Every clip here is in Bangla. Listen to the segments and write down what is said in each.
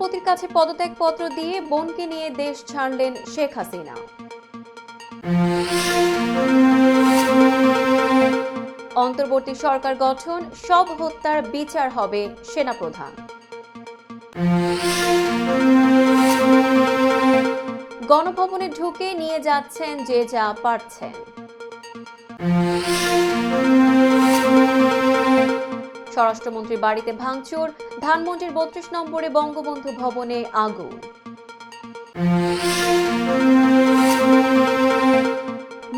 রাষ্ট্রপতির কাছে পদত্যাগপত্র দিয়ে বোনকে নিয়ে দেশ ছাড়লেন শেখ হাসিনা। অন্তর্বর্তী সরকার গঠন, সব হত্যার বিচার হবে সেনাপ্রধান। গণভবনে ঢুকে নিয়ে যাচ্ছেন যে যা পারছেন। স্বরাষ্ট্রমন্ত্রীর বাড়িতে ভাঙচুর, ধানমন্ডির বত্রিশ নম্বরে বঙ্গবন্ধু ভবনে আগুন।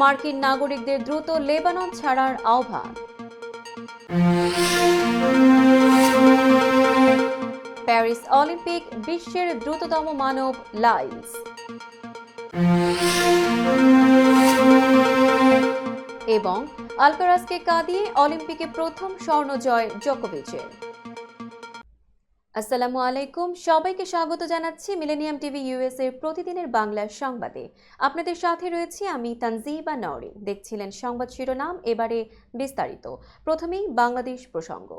মার্কিন নাগরিকদের দ্রুত লেবানন ছাড়ার আহ্বান। প্যারিস অলিম্পিক, বিশ্বের দ্রুততম মানব লাইলস এবং আলকারাজকে কাঁদিয়ে অলিম্পিকে প্রথম স্বর্ণ জয় জকোবিচের আসসালামু আলাইকুম, সবাইকে স্বাগত জানাচ্ছি মিলেনিয়াম টিভি ইউএস এর প্রতিদিনের বাংলা সংবাদে। আপনাদের সাথে রয়েছি আমি তানজিবা নওরিন দেখছিলেন সংবাদ শিরোনাম, এবারে বিস্তারিত। প্রথমেই বাংলাদেশ প্রসঙ্গ।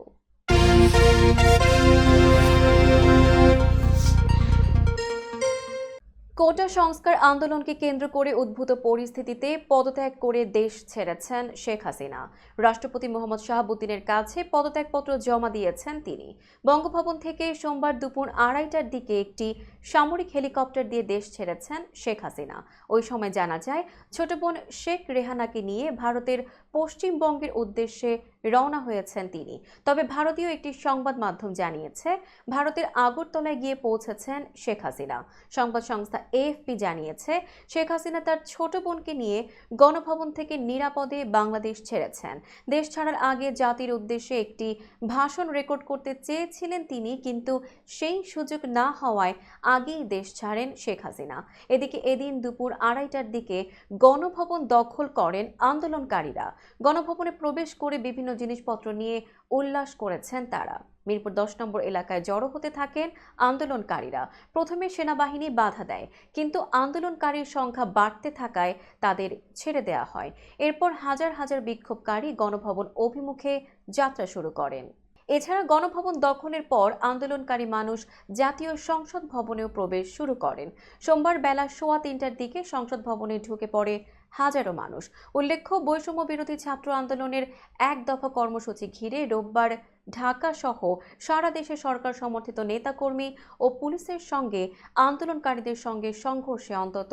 কোটা সংস্কার আন্দোলনকে কেন্দ্র করে উদ্ভূত পরিস্থিতিতে পদত্যাগ করে দেশ ছেড়েছেন শেখ হাসিনা। রাষ্ট্রপতি মোহাম্মদ শাহাবুদ্দিনের কাছে পদত্যাগপত্র জমা দিয়েছেন তিনি। বঙ্গভবন থেকে সোমবার দুপুর আড়াইটার দিকে একটি সামরিক হেলিকপ্টার দিয়ে দেশ ছেড়েছেন শেখ হাসিনা। ওই সময় জানা যায়, ছোট বোন শেখ রেহানাকে নিয়ে ভারতের পশ্চিমবঙ্গের উদ্দেশ্যে রওনা হয়েছেন তিনি। তবে ভারতীয় একটি সংবাদ মাধ্যম জানিয়েছে, ভারতের আগরতলায় গিয়ে পৌঁছেছেন শেখ হাসিনা। সংবাদ সংস্থা এএফপি জানিয়েছে, শেখ হাসিনা তার ছোট বোনকে নিয়ে গণভবন থেকে নিরাপদে বাংলাদেশ ছেড়েছেন। দেশ ছাড়ার আগে জাতির উদ্দেশ্যে একটি ভাষণ রেকর্ড করতে চেয়েছিলেন তিনি, কিন্তু সেই সুযোগ না হওয়ায় আগেই দেশ ছাড়েন শেখ হাসিনা। এদিকে এদিন দুপুর আড়াইটার দিকে গণভবন দখল করেন আন্দোলনকারীরা। গণভবনে প্রবেশ করে বিভিন্ন জিনিসপত্র নিয়ে উল্লাস করেছেন তারা। মিরপুর দশ নম্বর এলাকায় জড়ো হতে থাকেন আন্দোলনকারীরা। প্রথমে সেনাবাহিনী বাধা দেয়, কিন্তু আন্দোলনকারীর সংখ্যা বাড়তে থাকায় তাদের ছেড়ে দেওয়া হয়। এরপর হাজার হাজার বিক্ষোভকারী গণভবন অভিমুখে যাত্রা শুরু করেন। এছাড়া গণভবন দখলের পর আন্দোলনকারী মানুষ জাতীয় সংসদ ভবনেও প্রবেশ শুরু করেন। সোমবার বেলা সোয়া তিনটার দিকে সংসদ ভবনে ঢুকে পড়ে হাজারো মানুষ। উল্লেখ্য, বৈষম্য বিরোধী ছাত্র আন্দোলনের এক দফা কর্মসূচি ঘিরে রোববার ঢাকা সহ সারা দেশে সরকার সমর্থিত নেতাকর্মী ও পুলিশের সঙ্গে আন্দোলনকারীদের সঙ্গে সংঘর্ষে অন্তত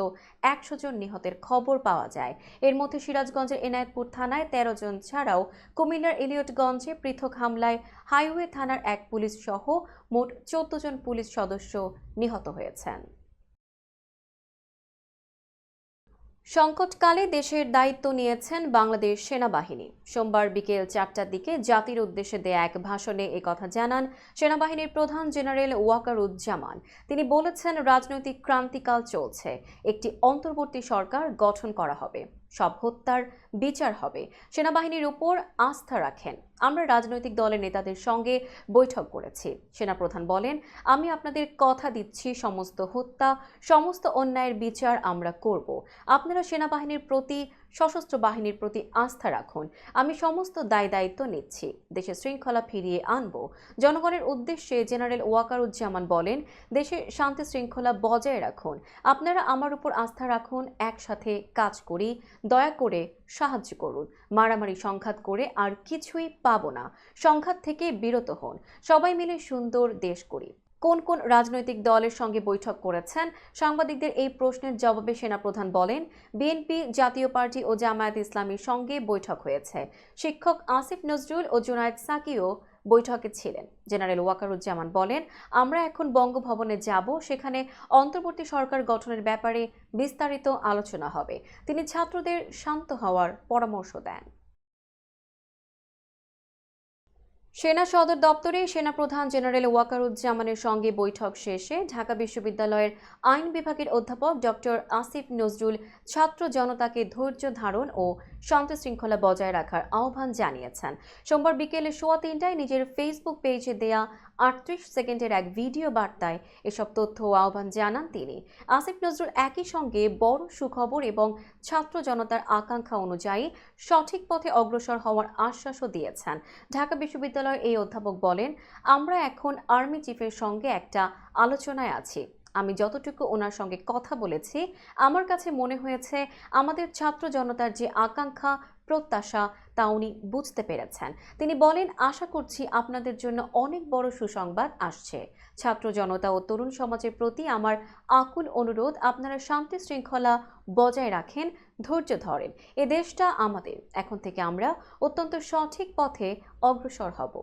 একশো জন নিহতের খবর পাওয়া যায়। এর মধ্যে সিরাজগঞ্জের এনায়েতপুর থানায় তেরো জন ছাড়াও কুমিল্লার এলিয়টগঞ্জে পৃথক হামলায় হাইওয়ে থানার এক পুলিশ সহ মোট চোদ্দ জন পুলিশ সদস্য নিহত হয়েছেন। সংকটকালে দেশের দায়িত্ব নিয়েছেন বাংলাদেশ সেনাবাহিনী। সোমবার বিকেল চারটার দিকে জাতির উদ্দেশ্যে দেয়া এক ভাষণে কথা জানান সেনাবাহিনীর প্রধান জেনারেল ওয়াকারুজ্জামান। তিনি বলেছেন, রাজনৈতিক ক্রান্তিকাল চলছে। একটি অন্তর্বর্তী সরকার গঠন করা হবে। সব হত্যার বিচার হবে। সেনাবাহিনীর উপর আস্থা রাখেন। আমরা রাজনৈতিক দলের নেতাদের সঙ্গে বৈঠক করেছি। সেনাপ্রধান বলেন, আমি আপনাদের কথা দিচ্ছি, সমস্ত হত্যা, সমস্ত অন্যায়ের বিচার আমরা করব। আপনারা সেনাবাহিনীর প্রতি সশস্ত্র বাহিনীর প্রতি আস্থা রাখুন। আমি সমস্ত দায় দায়িত্ব নিচ্ছি। দেশের শৃঙ্খলা ফিরিয়ে আনব। জনগণের উদ্দেশ্যে জেনারেল ওয়াকারুজ্জামান বলেন দেশে শান্তি শৃঙ্খলা বজায় রাখুন। আপনারা আমার উপর আস্থা রাখুন, একসাথে কাজ করি। দয়া করে সাহায্য করুন। মারামারি সংঘাত করে আর কিছুই পাব না। সংঘাত থেকে বিরত হন। সবাই মিলে সুন্দর দেশ করি কোন কোন রাজনৈতিক দলের সঙ্গে বৈঠক করেছেন? সাংবাদিকদের এই প্রশ্নের জবাবে সেনাপ্রধান বলেন, বিএনপি, জাতীয় পার্টি ও জামায়াত ইসলামীর সঙ্গে বৈঠক হয়েছে। শিক্ষক আসিফ নজরুল ও জুনায়েদ সাকিও বৈঠকে ছিলেন। জেনারেল ওয়াকারুজ্জামান বলেন, আমরা এখন বঙ্গভবনে যাব, সেখানে অন্তর্বর্তী সরকার গঠনের ব্যাপারে বিস্তারিত আলোচনা হবে। তিনি ছাত্রদের শান্ত হওয়ার পরামর্শ দেন। সেনা সদর দপ্তরে সেনাপ্রধান জেনারেল ওয়াকারুজ্জামানের সঙ্গে বৈঠক শেষে ঢাকা বিশ্ববিদ্যালয়ের আইন বিভাগের অধ্যাপক ডক্টর আসিফ নজরুল ছাত্র জনতাকে ধৈর্য ধারণ ও শান্তি শৃঙ্খলা বজায় রাখার আহ্বান জানিয়েছেন। সোমবার বিকেলে সোয়া তিনটায় নিজের ফেসবুক পেজে দেয়া আটত্রিশ সেকেন্ডের এক ভিডিও বার্তায় এসব তথ্য আহ্বান জানান তিনি। আসিফ নজরুল একই সঙ্গে বড় সুখবর এবং ছাত্র জনতার আকাঙ্ক্ষা অনুযায়ী সঠিক পথে অগ্রসর হওয়ার আশ্বাসও দিয়েছেন। ঢাকা বিশ্ববিদ্যালয়ের এই অধ্যাপক বলেন, আমরা এখন আর্মি চিফের সঙ্গে একটা আলোচনায় আছি। আমি যতটুকু ওনার সঙ্গে কথা বলেছি, আমার কাছে মনে হয়েছে আমাদের ছাত্র জনতার যে আকাঙ্ক্ষা, প্রত্যাশা তা উনি বুঝতে পেরেছেন। তিনি বলেন, আশা করছি আপনাদের জন্য অনেক বড় সুসংবাদ আসছে। ছাত্র জনতা ও তরুণ সমাজের প্রতি আমার আকুল অনুরোধ, আপনারা শান্তি শৃঙ্খলা বজায় রাখেন, ধৈর্য ধরেন। এ দেশটা আমাদের। এখন থেকে আমরা অত্যন্ত সঠিক পথে অগ্রসর হব।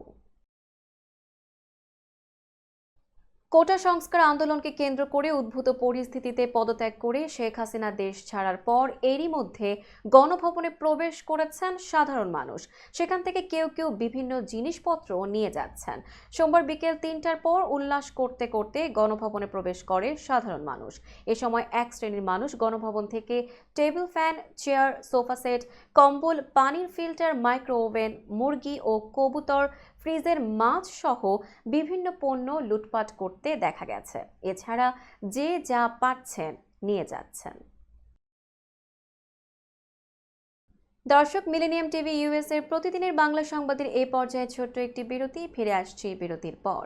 কোটা সংস্কার আন্দোলনকে কেন্দ্র করে উদ্ভূত পরিস্থিতিতে পদত্যাগ করে শেখ হাসিনা দেশ ছাড়ার পর এরই মধ্যে গণভবনে প্রবেশ করেছেন সাধারণ মানুষ। সেখান থেকে কেউ কেউ বিভিন্ন জিনিসপত্র নিয়ে যাচ্ছেন। সোমবার বিকেল তিনটার পর উল্লাস করতে করতে গণভবনে প্রবেশ করে সাধারণ মানুষ। এ সময় এক শ্রেণির মানুষ গণভবন থেকে table fan, chair, sofa set, কম্বল, পানির ফিল্টার মাইক্রো ওভেন মুরগি ও কবুতর ফ্রিজের মাছ সহ বিভিন্ন পণ্য লুটপাট করতে দেখা গেছে। এছাড়া যে যা পাচ্ছেন নিয়ে যাচ্ছেন। দর্শক, মিলেনিয়াম টিভি ইউএস এর প্রতিদিনের বাংলা সংবাদের এই পর্যায়ে ছোট্ট একটি বিরতি, ফিরে আসছি বিরতির পর।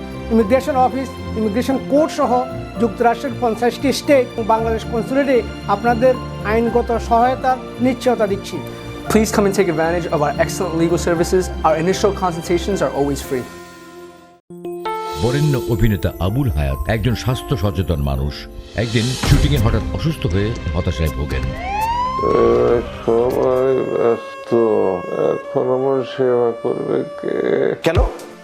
immigration office immigration court সহ যুক্তরাষ্ট্রের পঞ্চাশটি স্টেট ও বাংলাদেশ কনসুলেটে আপনাদের আইনগত সহায়তার নিশ্চয়তা দিচ্ছি। Please come and take advantage of our excellent legal services. Our initial consultations are always free. বরেণ্য অভিনেতা আবুল হায়াত একজন স্বাস্থ্য সচেতন মানুষ। একদিন শুটিংয়ে হঠাৎ অসুস্থ হয়ে হতাশায় ভোগেন। সবাই ব্যস্ত। এখন আমার সেবা করবে কে? কেন?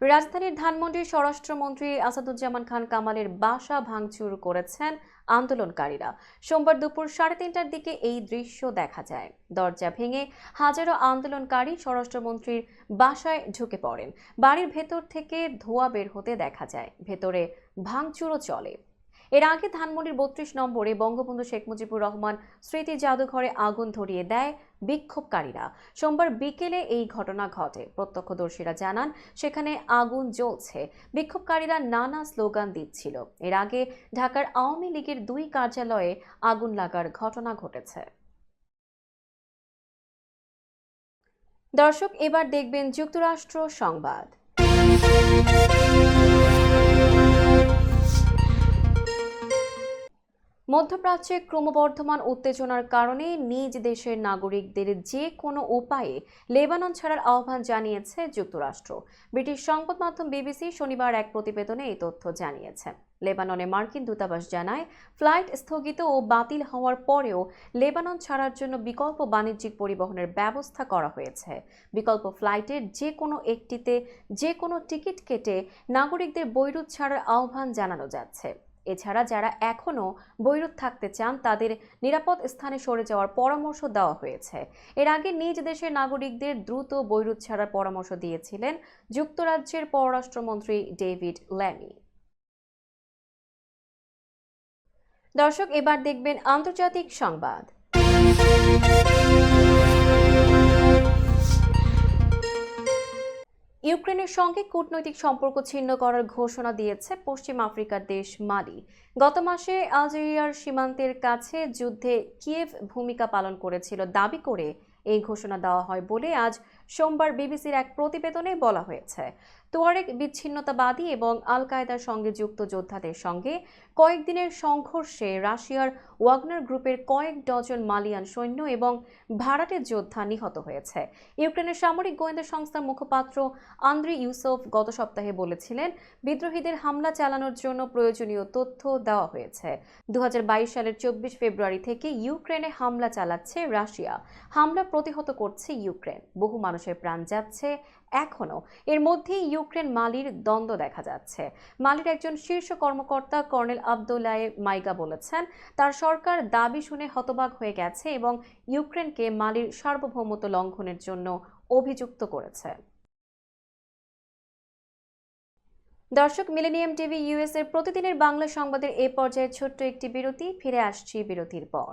রাজধানীর ধানমন্ডির স্বরাষ্ট্রমন্ত্রী আসাদুজ্জামান খান কামালের বাসা ভাঙচুর করেছেন আন্দোলনকারীরা। সোমবার দুপুর সাড়ে তিনটার দিকে এই দৃশ্য দেখা যায়। দরজা ভেঙে হাজারো আন্দোলনকারী স্বরাষ্ট্রমন্ত্রীর বাসায় ঢুকে পড়েন। বাড়ির ভেতর থেকে ধোয়া বের হতে দেখা যায়। ভেতরে ভাঙচুরও চলে। এর আগে ধানমন্ডির বত্রিশ নম্বরে বঙ্গবন্ধু শেখ মুজিবুর রহমান স্মৃতি জাদুঘরে আগুন ধরিয়ে দেয় বিক্ষোভকারীরা। সোমবার বিকেলে এই ঘটনা ঘটে। প্রত্যক্ষদর্শীরা জানান, সেখানে আগুন জ্বলছে। বিক্ষোভকারীরা নানা স্লোগান দিচ্ছিল। এর আগে ঢাকার আওয়ামী লীগের দুই কার্যালয়ে আগুন লাগার ঘটনা ঘটেছে। দর্শক, এবার দেখবেন যুক্তরাষ্ট্র সংবাদ। মধ্যপ্রাচ্যে ক্রমবর্ধমান উত্তেজনার কারণে নিজ দেশের নাগরিকদের যে কোনো উপায়ে লেবানন ছাড়ার আহ্বান জানিয়েছে যুক্তরাষ্ট্র। ব্রিটিশ সংবাদ মাধ্যম বিবিসি শনিবার এক প্রতিবেদনে এই তথ্য জানিয়েছে। লেবাননে মার্কিন দূতাবাস জানায়, ফ্লাইট স্থগিত ও বাতিল হওয়ার পরেও লেবানন ছাড়ার জন্য বিকল্প বাণিজ্যিক পরিবহনের ব্যবস্থা করা হয়েছে। বিকল্প ফ্লাইটের যে কোনো একটিতে যে কোনো টিকিট কেটে নাগরিকদের বৈরুত ছাড়ার আহ্বান জানানো যাচ্ছে। এছাড়া যারা এখনও বৈরুত থাকতে চান, তাদের নিরাপদ স্থানে সরে যাওয়ার পরামর্শ দেওয়া হয়েছে। এর আগে নিজ দেশের নাগরিকদের দ্রুত বৈরুত ছাড়ার পরামর্শ দিয়েছিলেন যুক্তরাজ্যের পররাষ্ট্রমন্ত্রী ডেভিড ল্যামি। দর্শক, এবার দেখবেন আন্তর্জাতিক সংবাদ। ইউক্রেনের সঙ্গে কূটনৈতিক সম্পর্ক ছিন্ন করার ঘোষণা দিয়েছে পশ্চিম আফ্রিকার দেশ মালি। গত মাসে আলজেরিয়ার সীমান্তের কাছে যুদ্ধে কিয়েভ ভূমিকা পালন করেছিল। দাবি করে এই ঘোষণা দেওয়া হয় বলে আজ সোমবার বিবিসির এক প্রতিবেদনে বলা হয়েছে। তোয়ারেক বিচ্ছিন্নতাবাদী এবং আল কায়দার সঙ্গে যুক্ত যোদ্ধাদের সঙ্গে কয়েকদিনের সংঘর্ষে রাশিয়ার ওয়াগনার গ্রুপের কয়েক ডজন মালিয়ান সৈন্য এবং ভাড়াটের যোদ্ধা নিহত হয়েছে। ইউক্রেনের সামরিক গোয়েন্দা সংস্থার মুখপাত্র আন্দ্রি ইউসুফ গত সপ্তাহে বলেছিলেন, বিদ্রোহীদের হামলা চালানোর জন্য প্রয়োজনীয় তথ্য দেওয়া হয়েছে। দু হাজার বাইশ সালের চব্বিশ ফেব্রুয়ারি থেকে ইউক্রেনে হামলা চালাচ্ছে রাশিয়া। হামলা প্রতিহত করছে ইউক্রেন। বহু মানুষের প্রাণ যাচ্ছে এখনও। এর মধ্যেই ইউক্রেন মালির দ্বন্দ্ব দেখা যাচ্ছে। মালির একজন শীর্ষ কর্মকর্তা কর্নেল আবদুল্লায়ে মাইগা বলেছেন, তার সরকার দাবি শুনে হতবাক হয়ে গেছে এবং ইউক্রেনকে মালির সার্বভৌমত্ব লঙ্ঘনের জন্য অভিযুক্ত করেছে। দর্শক, মিলেনিয়াম টিভি ইউএস এর প্রতিদিনের বাংলা সংবাদের এ পর্যায়ে ছোট্ট একটি বিরতি, ফিরে আসছি বিরতির পর।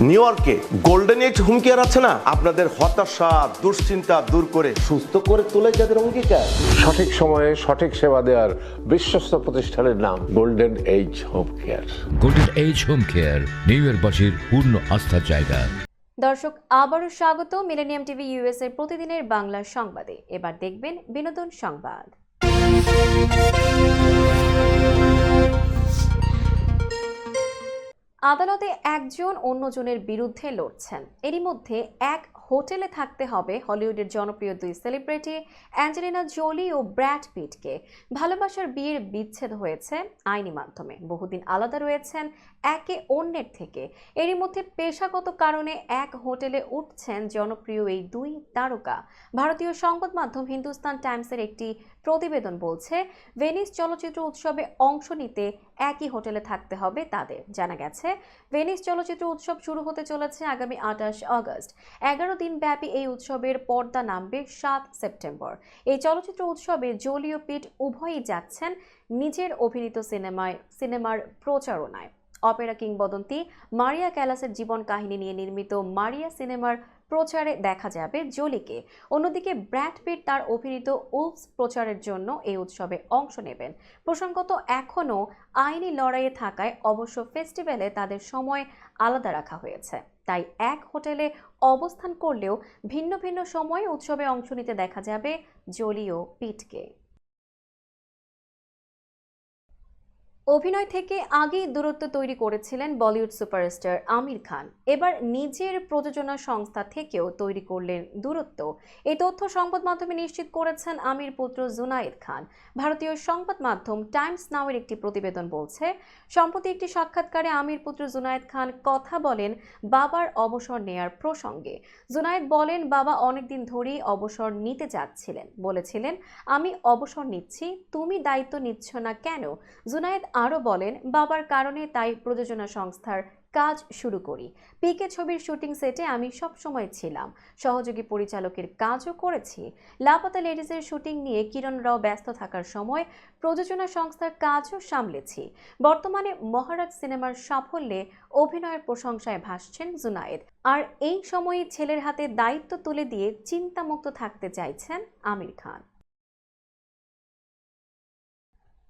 নিউ ইয়র্কে গোল্ডেন এজ হোম কেয়ার আছে না? আপনাদের হতাশা দুশ্চিন্তা দূর করে। সুস্থ করে তোলে যাদের অঙ্গীকার। সঠিক সময়ে সঠিক সেবা দেওয়ার বিশ্বস্ত প্রতিষ্ঠানের নাম golden age home care golden age home care new ইয়র্কবাসীর পূর্ণ আস্থার জায়গা। দর্শক আবারও স্বাগত মিলেনিয়াম টিভি ইউএস এর প্রতিদিনের বাংলা সংবাদে। এবার দেখবেন বিনোদন সংবাদ। আদালতে একজন অন্যজনের বিরুদ্ধে লড়ছেন। এরই মধ্যে এক হোটেলে থাকতে হবে। হলিউডের জনপ্রিয় দুই সেলিব্রিটি অ্যাঞ্জেলিনা জোলি ও ব্র্যাড পিটকে। ভালোবাসার বিয়ের বিচ্ছেদ হয়েছে আইনি মাধ্যমে। বহুদিন আলাদা রয়েছেন একে অন্যের থেকে। এরই মধ্যে পেশাগত কারণে এক হোটেলে উঠছেন জনপ্রিয় এই দুই তারকা। ভারতীয় সংবাদ মাধ্যম হিন্দুস্তান টাইমসের একটি প্রতিবেদন বলছে, ভেনিস চলচ্চিত্র উৎসবে অংশ নিতে একই হোটেলে থাকতে হবে তাদের। জানা গেছে, ভেনিস চলচ্চিত্র উৎসব শুরু হতে চলেছে আগামী আঠাশ আগস্ট। এগারো দিন ব্যাপী এই উৎসবের পর্দা নামবে সাত সেপ্টেম্বর। এই চলচ্চিত্র উৎসবে জলীয় পিঠ উভয়ই যাচ্ছেন নিজের অভিনীত সিনেমায় সিনেমার প্রচারণায়। অপেরা কিংবদন্তি মারিয়া ক্যালাসের জীবন কাহিনী নিয়ে নির্মিত মারিয়া সিনেমার প্রচারে দেখা যাবে জোলিকে। অন্যদিকে ব্র্যাড পিট তার অভিনীত উলফস প্রচারের জন্য এই উৎসবে অংশ নেবেন। প্রসঙ্গত, এখনও আইনি লড়াইয়ে থাকায় অবশ্য ফেস্টিভ্যালে তাদের সময় আলাদা রাখা হয়েছে। তাই এক হোটেলে অবস্থান করলেও ভিন্ন ভিন্ন সময়ে উৎসবে অংশ নিতে দেখা যাবে জোলি ও পিটকে। অভিনয় থেকে আগেই দূরত্ব তৈরি করেছিলেন বলিউড সুপারস্টার আমির খান। এবার নিজের প্রযোজনা সংস্থা থেকেও তৈরি করলেন দূরত্ব। এই তথ্য সংবাদ মাধ্যমে নিশ্চিত করেছেন আমির পুত্র জুনায়েদ খান। ভারতীয় সংবাদ মাধ্যম টাইমস নাওয়ের একটি প্রতিবেদন বলছে, সম্প্রতি একটি সাক্ষাৎকারে আমির পুত্র জুনায়েদ খান কথা বলেন বাবার অবসর নেয়ার প্রসঙ্গে। জুনায়েদ বলেন, বাবা অনেকদিন ধরেই অবসর নিতে যাচ্ছিলেন। বলেছিলেন, আমি অবসর নিচ্ছি, তুমি দায়িত্ব নিচ্ছ না কেন? জুনায়েদ আরও বলেন, বাবার কারণে তাই প্রযোজনা সংস্থার কাজ শুরু করি। পিকে ছবির শুটিং সেটে আমি সব সময় ছিলাম। সহযোগী পরিচালকের কাজও করেছি। লাপাতা লেডিসের শুটিং নিয়ে কিরণ রাও ব্যস্ত থাকার সময় প্রযোজনা সংস্থার কাজও সামলেছি। বর্তমানে মহারাজ সিনেমার সাফল্যে অভিনয়ের প্রশংসায় ভাসছেন জুনায়েদ। আর এই সময়ে ছেলের হাতে দায়িত্ব তুলে দিয়ে চিন্তামুক্ত থাকতে চাইছেন আমির খান।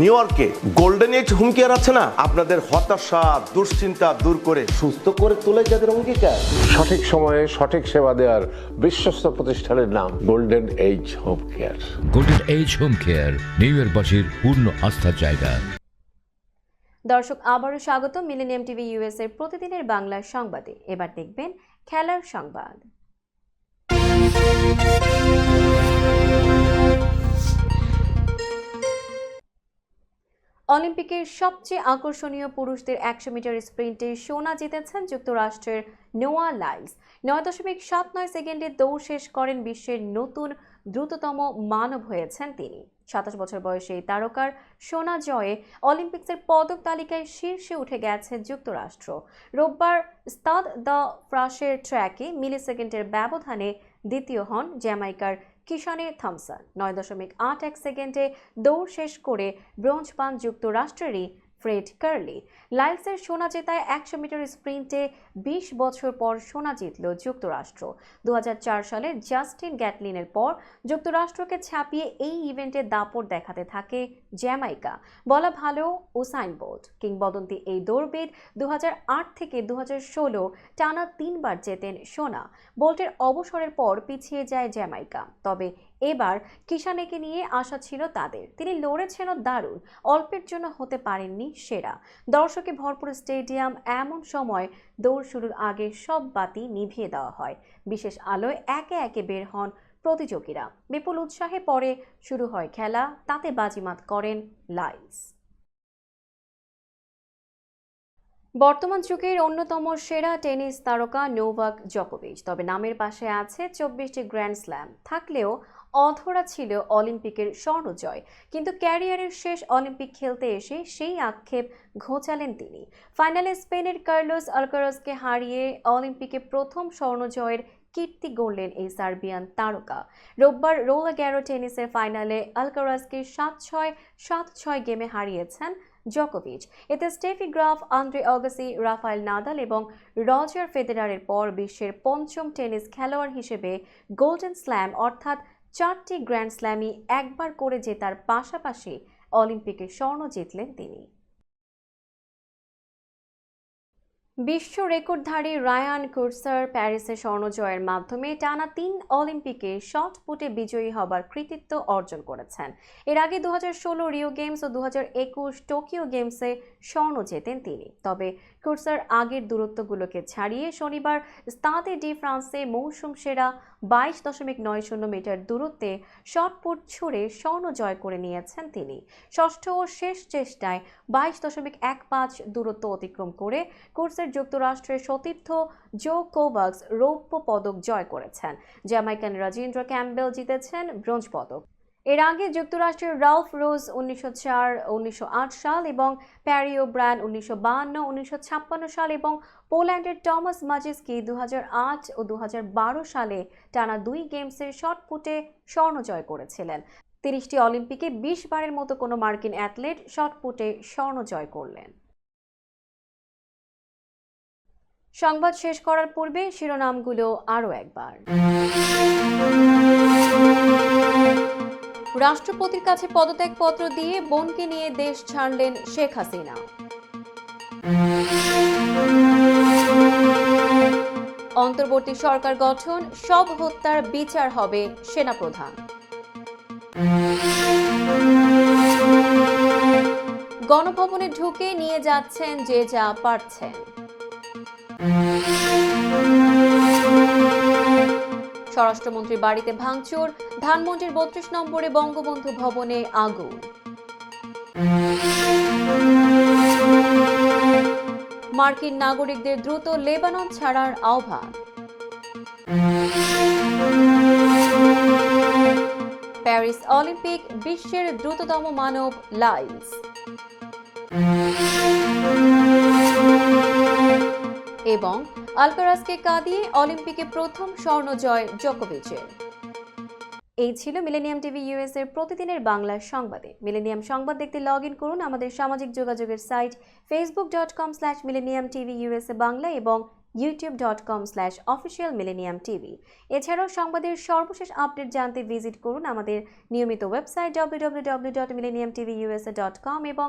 নিউ ইয়র্কে গোল্ডেন এজ হুম কেয়ার আছে না? আপনাদের হতাশা দুশ্চিন্তা দূর করে সুস্থ করে তোলে যাদের অঙ্গীকার। সঠিক সময়ে সঠিক সেবা দেওয়ার বিশ্বস্ত প্রতিষ্ঠানের নাম golden age home care golden age home care new ইয়র্কবাসীর পূর্ণ আস্থার জায়গা। দর্শক আবারও স্বাগত মিলেনিয়াম টিভি ইউএস এর প্রতিদিনের বাংলা সংবাদে। এবার দেখবেন খেলার সংবাদ। অলিম্পিকের সবচেয়ে আকর্ষণীয় পুরুষদের একশো মিটার স্প্রিন্টে সোনা জিতেছেন যুক্তরাষ্ট্রের নোয়া লাইলস। নয় দশমিক সাত নয় সেকেন্ডে দৌড় শেষ করেন বিশ্বের নতুন দ্রুততম মানব হয়েছেন তিনি। সাতাশ বছর বয়সে এই তারকার সোনা জয়ে অলিম্পিক্সের পদক তালিকায় শীর্ষে উঠে গেছে যুক্তরাষ্ট্র। রোববার স্তাদ দ্য ফ্রাসের ট্র্যাকে মিলি সেকেন্ডের ব্যবধানে দ্বিতীয় হন জ্যামাইকার কিষানে থামসন নয় দশমিক আট এক সেকেন্ডে দৌড় শেষ করে ব্রোঞ্জ পান যুক্তরাষ্ট্রেরই ফ্রেড কার্লি। লাইলসের সোনা জেতায় একশো মিটার স্প্রিন্টে বিশ বছর পর সোনা জিতল যুক্তরাষ্ট্র। দু হাজার চার সালে জাস্টিন গ্যাটলিনের পর যুক্তরাষ্ট্রকে ছাপিয়ে এই ইভেন্টে দাপট দেখাতে থাকে জ্যামাইকা। বলা ভালো উসাইন বোল্ট কিংবদন্তি এই দৌড়বিদ দু থেকে দু হাজার ষোলো টানা তিনবার জেতেন সোনা। বোল্টের অবসরের পর পিছিয়ে যায় জ্যামাইকা। তবে এবার কিষানেকে নিয়ে আসা ছিল তাদের। তিনি লড়েছেন দারুণ, অল্পের জন্য হতে পারেননি সেরা। দর্শকে ভরপুর স্টেডিয়াম এমন সময় দৌড় শুরুর আগে সব বাতি নিভিয়ে দেওয়া হয়। বিশেষ আলোয় একে একে বের হন প্রতিযোগীরা। বিপুল উৎসাহে পরে শুরু হয় খেলা, তাতে বাজিমাত করেন লাইলস বর্তমান যুগের অন্যতম সেরা টেনিস তারকা নোভাক জকোভিচ। তবে নামের পাশে আছে চব্বিশটি গ্র্যান্ড স্ল্যাম। থাকলেও অধরা ছিল অলিম্পিকের স্বর্ণজয়। কিন্তু ক্যারিয়ারের শেষ অলিম্পিক খেলতে এসে সেই আক্ষেপ ঘোচালেন তিনি। ফাইনালে স্পেনের কার্লোস আলকারাজকে হারিয়ে অলিম্পিকে প্রথম স্বর্ণজয়ের কীর্তি গড়লেন এই সার্বিয়ান তারকা। রোববার রোলা গ্যারো টেনিসের ফাইনালে আলকারাজকে সাত ছয় সাত ছয় গেমে হারিয়েছেন জকোভিচ। এতে Steffi Graf, Andre Agassi, Rafael Nadal এবং রজার ফেদেরারের পর বিশ্বের পঞ্চম টেনিস খেলোয়াড় হিসেবে গোল্ডেন স্ল্যাম অর্থাৎ চারটি গ্র্যান্ড স্ল্যামই একবার করে জেতার পাশাপাশি অলিম্পিকে স্বর্ণ জিতলেন তিনি। বিশ্ব রেকর্ডধারী রায়ান কুরসার প্যারিসে স্বর্ণ জয়ের মাধ্যমে টানা তিন অলিম্পিকে শর্ট পুটে বিজয়ী হবার কৃতিত্ব অর্জন করেছেন। এর আগে দু ষোলো রিও গেমস ও দু টোকিও গেমসে স্বর্ণ জেতেন তিনি। তবে কুরসার আগের দূরত্বগুলোকে ছাড়িয়ে শনিবার স্তাদে ডি ফ্রান্সে মৌসুম সেরা বাইশ দশমিক নয় শূন্য মিটার দূরত্বে শটপুট ছুড়ে স্বর্ণ জয় করে নিয়েছেন তিনি। ষষ্ঠ ও শেষ চেষ্টায় বাইশ দশমিক এক পাঁচ দূরত্ব অতিক্রম করে কোর্সের যুক্তরাষ্ট্রের সতীর্থ জো কোভাক্স রৌপ্য পদক জয় করেছেন। জ্যামাইকান রাজেন্দ্র ক্যাম্বেল জিতেছেন ব্রোঞ্জ পদক। এর আগে যুক্তরাষ্ট্রের রালফ রোজ উনিশশো চার, উনিশশো সাল এবং প্যারিও ব্র্যান্ড উনিশশো বাহান্ন, উনিশশো ছাপ্পান্ন সাল এবং পোল্যান্ডের টমাস মাজিস্কি দু আট ও দু হাজার বারো সালে টানা দুই গেমসের শটপুটে স্বর্ণ জয় করেছিলেন। তিরিশটি অলিম্পিকে বিশ বারের মতো কোনো মার্কিন অ্যাথলেট শটপুটে স্বর্ণ জয় করলেন। সংবাদ শেষ করার পূর্বে শিরোনামগুলো আরও একবার। রাষ্ট্রপতির কাছে পদত্যাগপত্র দিয়ে বোনকে নিয়ে দেশ ছাড়লেন শেখ হাসিনা। অন্তর্বর্তী সরকার গঠন, সব হত্যার বিচার হবে সেনাপ্রধান। গণভবনে ঢুকে নিয়ে যাচ্ছেন যে যা পারছেন। স্বরাষ্ট্রমন্ত্রীর বাড়িতে ভাঙচুর, ধানমন্ডির বত্রিশ নম্বরে বঙ্গবন্ধু ভবনে আগুন। মার্কিন নাগরিকদের দ্রুত লেবানন ছাড়ার আহ্বান। প্যারিস অলিম্পিক বিশ্বের দ্রুততম মানব লাইলস এবং আলকারাজকে কাঁদিয়ে অলিম্পিকে প্রথম স্বর্ণ জয় জোকোভিচের। এই ছিল মিলেনিয়াম টিভি ইউএস এর প্রতিদিনের বাংলা সংবাদে। মিলেনিয়াম সংবাদ দেখতে লগ ইন করুন আমাদের সামাজিক যোগাযোগের site Facebook dot com slash millennium TV USA Bangla এবং YouTube dot com slash official millennium TV এছাড়াও সংবাদের সর্বশেষ আপডেট জানতে ভিজিট করুন আমাদের নিয়মিত website W W W dot millennium TV USA dot com এবং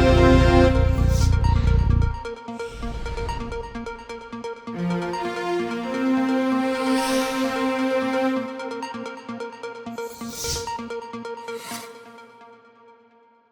Thank you.